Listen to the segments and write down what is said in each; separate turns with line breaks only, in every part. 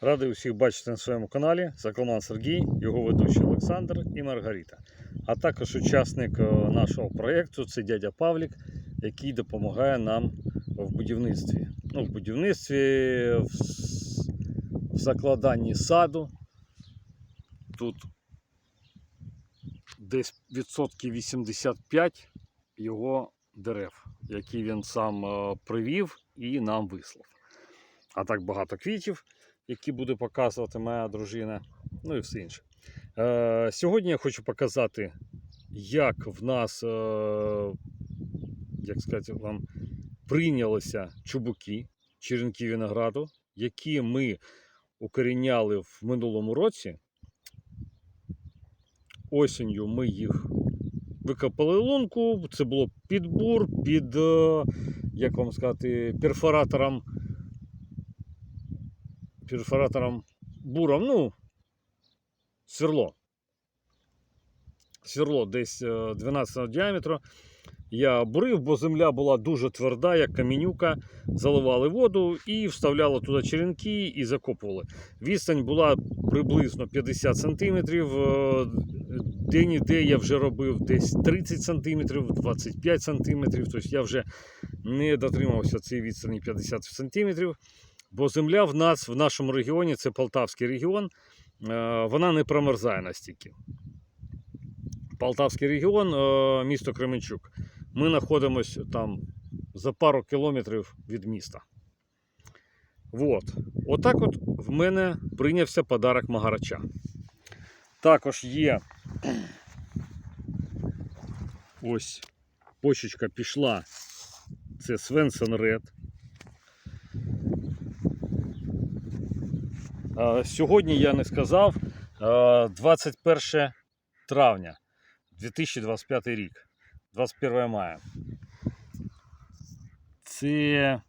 Радий усіх бачити на своєму каналі. Закломан Сергій, його ведучий Олександр і Маргарита. А також учасник е, нашого проєкту це дядя Павлік, який допомагає нам в будівництві. Ну, в будівництві, в, в закладанні саду. Тут десь відсотків 85 його дерев, які він сам е, привів і нам вислав. А так багато квітів, які буде показувати моя дружина, ну і все інше. Е, сьогодні я хочу показати, як в нас, е, як сказати вам, прийнялися чубуки черенки винограду, які ми укоріняли в минулому році. Осінню ми їх викопали лунку. Це було під бур, під, е, як вам сказати, перфоратором. Перфоратором буром, ну, сверло. Сверло десь е, 12 діаметру. Я бурив, бо земля була дуже тверда, як камінюка. Заливали воду і вставляли туди черенки і закопували. Відстань була приблизно 50 см. Де-ніде я вже робив десь 30 см, 25 см. Тобто я вже не дотримався цієї відстані 50 см. Бо земля в нас в нашому регіоні, це Полтавський регіон, е, вона не промерзає настільки. Полтавський регіон, е, місто Кременчук. Ми знаходимося там за пару кілометрів від міста. Вот. Отак от в мене прийнявся подарок Магарача. Також є ось почечка пішла. Це Свенсон Ред. Сьогодні я не сказав. е, 21 травня 2025 рік. 21 мая. Це.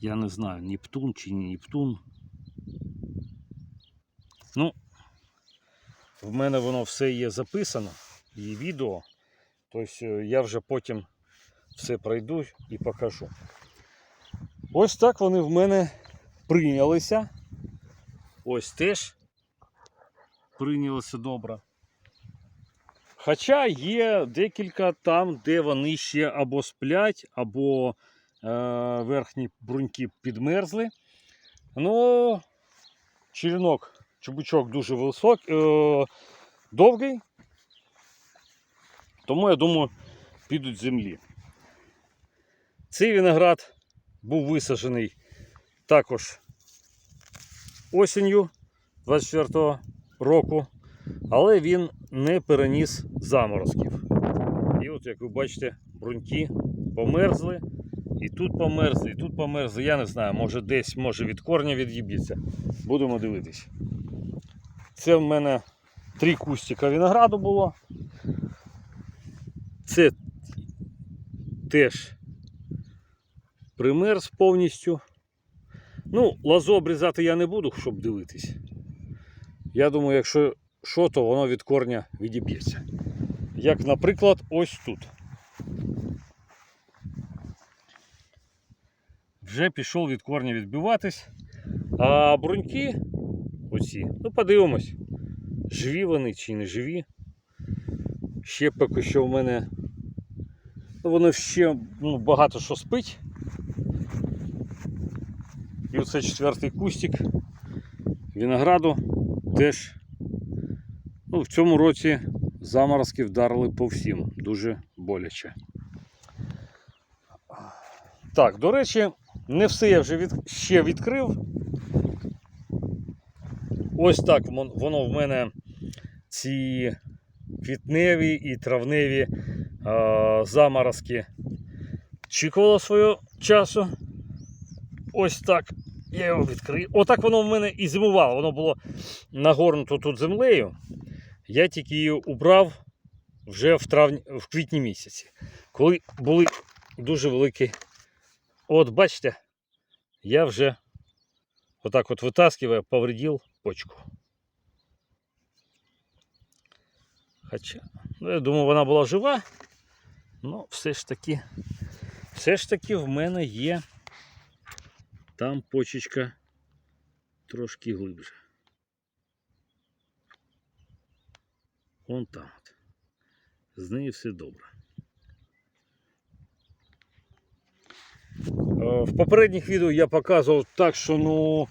Я не знаю, Нептун чи не Нептун. Ну, в мене воно все є записано, і відео. Тобто е, я вже потім все пройду і покажу. Ось так вони в мене прийнялися. Ось теж прийнялися добре. Хоча є декілька там, де вони ще або сплять, або е, верхні бруньки підмерзли. Ну, черенок, чубучок дуже високий, е, довгий. Тому я думаю, підуть землі. Цей виноград був висаджений також осінню 24 року, але він не переніс заморозків. І от, як ви бачите, бруньки померзли, і тут померзли, і тут померзли. Я не знаю, може десь, може від корня від'їбіться. Будемо дивитись. Це в мене три кустика винограду було. Це теж примерз повністю. Ну, лозу обрізати я не буду, щоб дивитись. Я думаю, якщо що, то воно від корня відіб'ється. Як, наприклад, ось тут. Вже пішов від корня відбиватись. А бруньки, оці, ну подивимось, живі вони чи не живі. Ще поки що в мене. Ну, воно ще ну, багато що спить. І оце четвертий кустик винограду теж ну, в цьому році заморозки вдарили по всім дуже боляче. Так, до речі, не все я вже від... ще відкрив. Ось так воно в мене ці квітневі і травневі е, заморозки чекало свого часу. Ось так. Я його відкрив. Отак воно в мене і зимувало. Воно було нагорнуто тут землею. Я тільки її убрав вже в травні, в квітні місяці. Коли були дуже великі. От бачите, я вже отак от витаскивая, повредив почку. Хоча, ну, я думаю, вона була жива. Ну, все ж таки, все ж таки в мене є там почечка трошки глибше. Вон там. От. З нею все добре. Е, В попередніх відео я показував так, що ну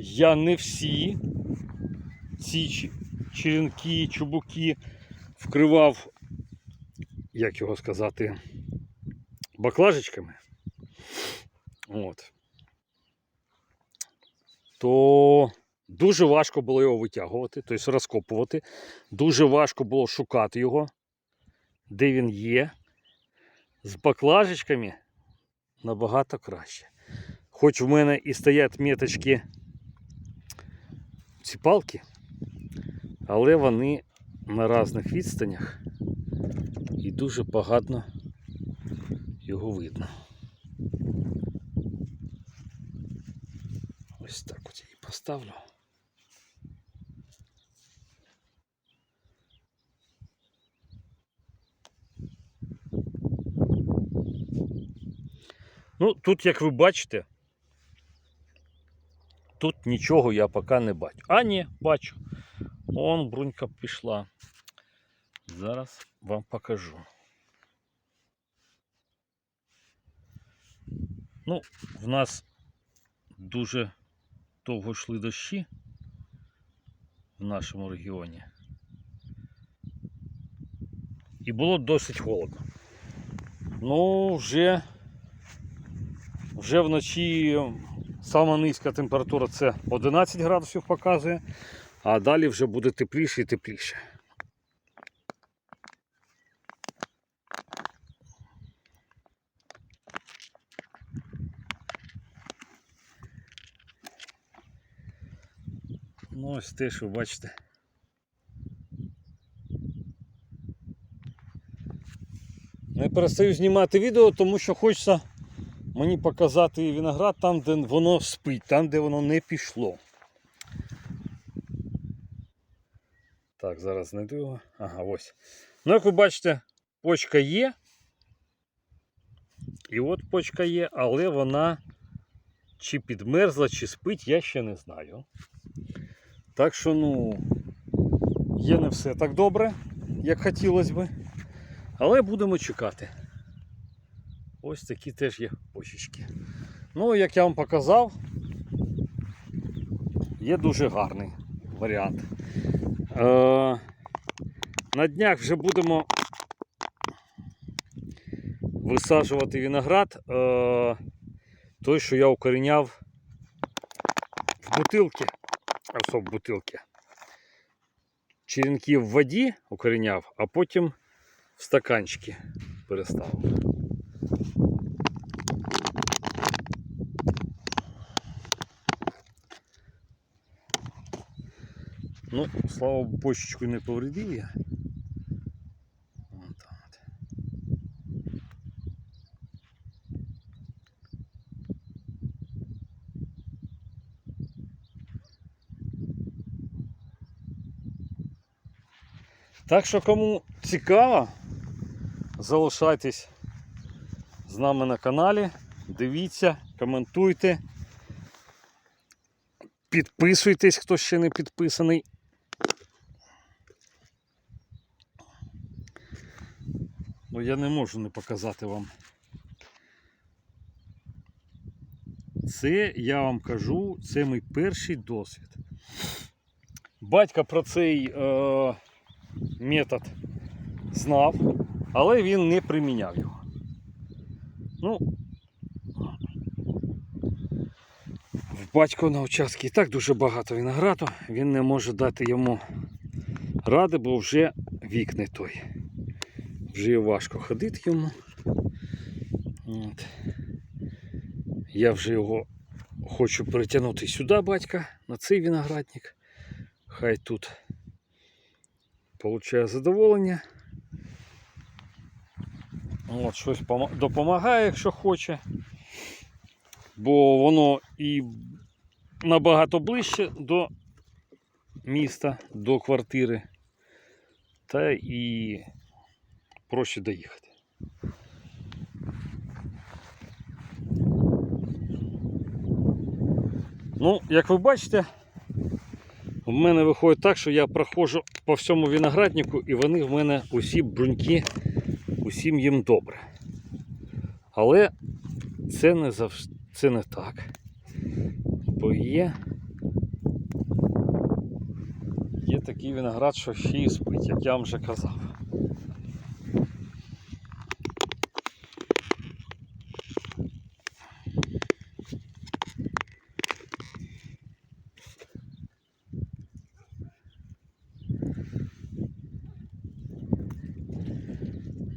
я не всі ці черенки, чубуки вкривав, як його сказати, баклажечками. От. То дуже важко було його витягувати, тобто розкопувати. Дуже важко було шукати його, де він є. З баклажечками набагато краще. Хоч в мене і стоять меточки ці палки, але вони на різних відстанях і дуже погано його видно. Ось так от я її поставлю. Ну, тут, як ви бачите, тут нічого я поки не бачу. А, ні, бачу. Вон брунька пішла. Зараз вам покажу. Ну, в нас дуже довго йшли дощі в нашому регіоні. І було досить холодно. Ну, вже, вже вночі сама низька температура це 11 градусів показує, а далі вже буде тепліше і тепліше. Ну, ось теж ви бачите. Не перестаю знімати відео, тому що хочеться мені показати виноград там, де воно спить, там, де воно не пішло. Так, зараз знайду його. Ага, ось. Ну, як ви бачите, почка є. І от почка є, але вона чи підмерзла, чи спить, я ще не знаю. Так що, ну, є не все так добре, як хотілося би. Але будемо чекати. Ось такі теж є почечки. Ну, як я вам показав, є дуже гарний варіант. Е, на днях вже будемо висаджувати виноград. Е, той, що я укоріняв в бутилки. А в бутилки. Черенки в воді укоріняв, а потім в стаканчики переставив. Ну, слава Богу, почечку не повредив я. Так що кому цікаво, залишайтесь з нами на каналі, дивіться, коментуйте, підписуйтесь, хто ще не підписаний. Ну я не можу не показати вам. Це я вам кажу, це мій перший досвід. Батько про цей е, метод знав, але він не приміняв його. Ну, в батько на участку і так дуже багато винограду, він не може дати йому ради, бо вже вік не той. Вже важко ходити йому. От. Я вже його хочу притягнути сюди, батька, на цей виноградник. Хай тут получає задоволення. От, щось допомагає, якщо хоче. Бо воно і набагато ближче до міста, до квартири. та і проще доїхати. Ну, як ви бачите, в мене виходить так, що я проходжу по всьому винограднику, і вони в мене усі бруньки, усім їм добре. Але це не завжди це не так. Бо є. Є такий виноград, що ще й спить, як я вам вже казав.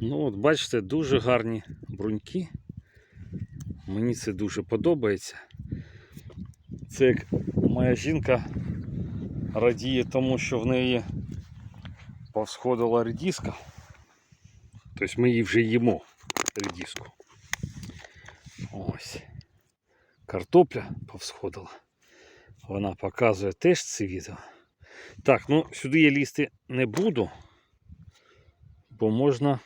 Ну от бачите, дуже гарні бруньки. Мені це дуже подобається. Це як моя жінка радіє тому, що в неї повсходила редиска. Тобто ми її вже їмо редиску. Ось. Картопля повсходила. Вона показує теж це відео. Так, ну сюди я лізти не буду, бо можна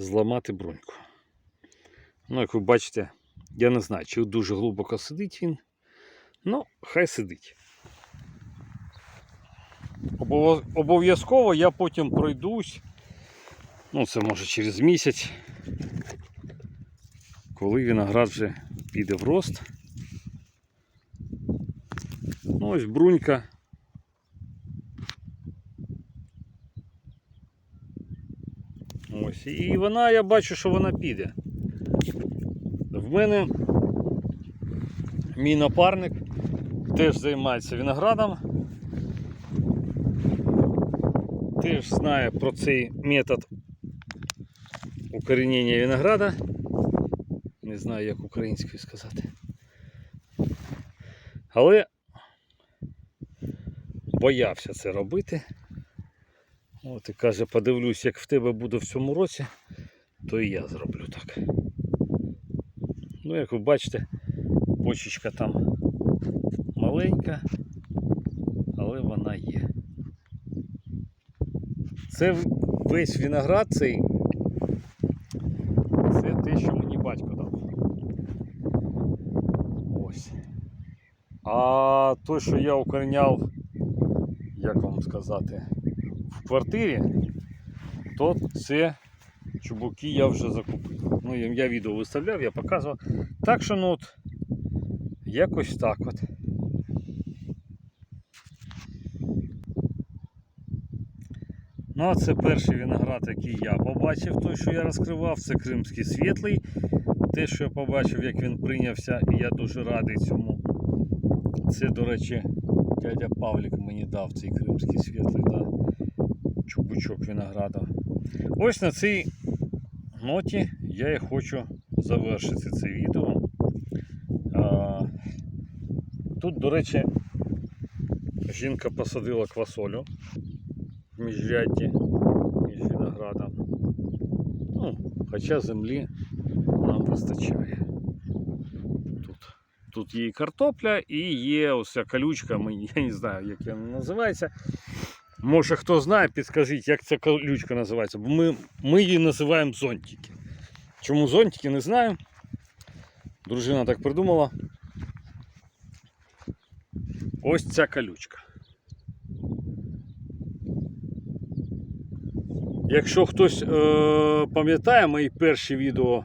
зламати бруньку. Ну, як ви бачите, я не знаю, чи дуже глибоко сидить він. Ну, хай сидить. Обов'язково я потім пройдусь. Ну, це може через місяць. Коли виноград вже піде в рост. Ну, ось брунька. Ось. І вона, я бачу, що вона піде. В мене мій напарник теж займається виноградом. Теж знає про цей метод укорінення винограда. Не знаю, як українською сказати. Але боявся це робити. От і каже, подивлюсь, як в тебе буде в цьому році, то і я зроблю так. Ну, як ви бачите, почечка там маленька, але вона є. Це весь виноград цей. Це те, що мені батько дав. Ось. А той, що я укореняв, як вам сказати, квартирі, то це чубуки я вже закупив. Ну, я відео виставляв, я показував. Так що ну от, якось так от. Ну, а це перший виноград, який я побачив, той, що я розкривав, це кримський світлий. Те, що я побачив, як він прийнявся, і я дуже радий цьому. Це, до речі, дядя Павлік мені дав цей кримський світлий, да? Чубучок винограда. Ось на цій ноті я і хочу завершити це відео. Тут, до речі, жінка посадила квасолю в міжрядді між виноградом. Ну, хоча землі нам вистачає. Тут, тут є і картопля і є ось ця колючка, я не знаю, як вона називається. Може хто знає, підскажіть, як ця колючка називається, бо ми, ми її називаємо зонтики. Чому зонтики, не знаю. Дружина так придумала. Ось ця колючка. Якщо хтось е, пам'ятає мої перші відео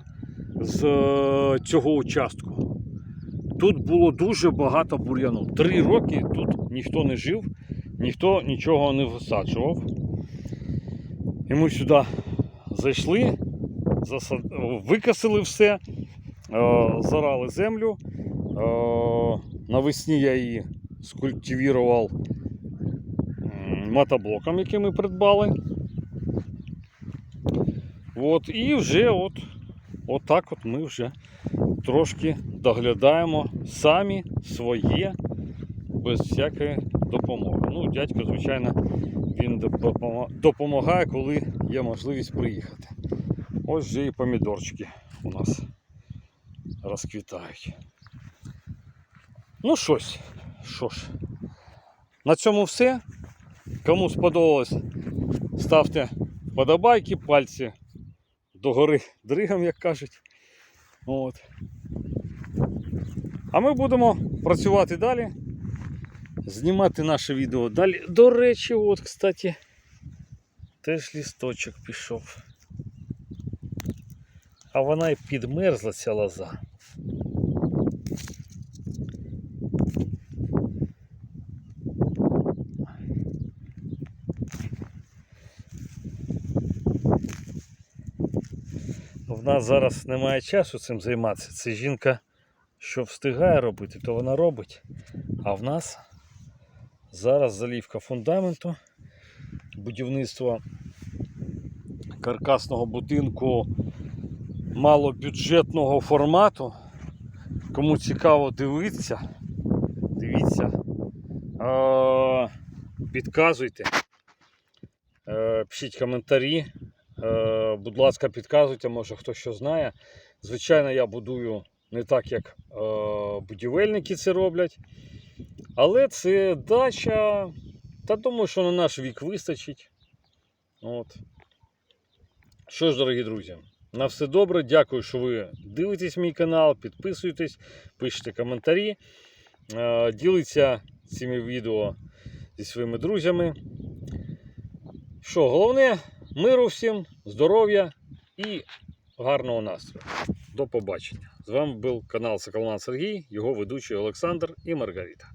з е, цього участку, тут було дуже багато бур'яну. Три роки тут ніхто не жив, ніхто нічого не висаджував. І ми сюди зайшли, засад... викосили все, е, зарали землю. Е, навесні я її скультивував мотоблоком, який ми придбали. От, і вже от, от так от ми вже трошки доглядаємо самі своє без всякої допомоги. Ну, дядько, звичайно, він допомагає, коли є можливість приїхати. Ось вже і помідорчики у нас розквітають. Ну щось, що ж. На цьому все. Кому сподобалось, ставте вподобайки, пальці догори дригом, як кажуть. От. А ми будемо працювати далі, знімати наше відео далі. До речі, от, кстати, теж лісточок пішов. А вона і підмерзла ця лоза. В нас зараз немає часу цим займатися. Це жінка, що встигає робити, то вона робить. А в нас зараз залівка фундаменту, будівництво каркасного будинку малобюджетного формату. Кому цікаво дивитися, дивіться, підказуйте, Е, пишіть коментарі. Е, Будь ласка, підказуйте, може хто що знає. Звичайно, я будую не так, як е, будівельники це роблять. Але це дача. Та думаю, що на наш вік вистачить. От. Що ж, дорогі друзі, на все добре. Дякую, що ви дивитесь мій канал, підписуєтесь, пишете коментарі, е, діліться цими відео зі своїми друзями. Що, головне, миру всім, здоров'я і гарного настрою. До побачення. З вами був канал Соколман Сергій, його ведучий Олександр і Маргарита.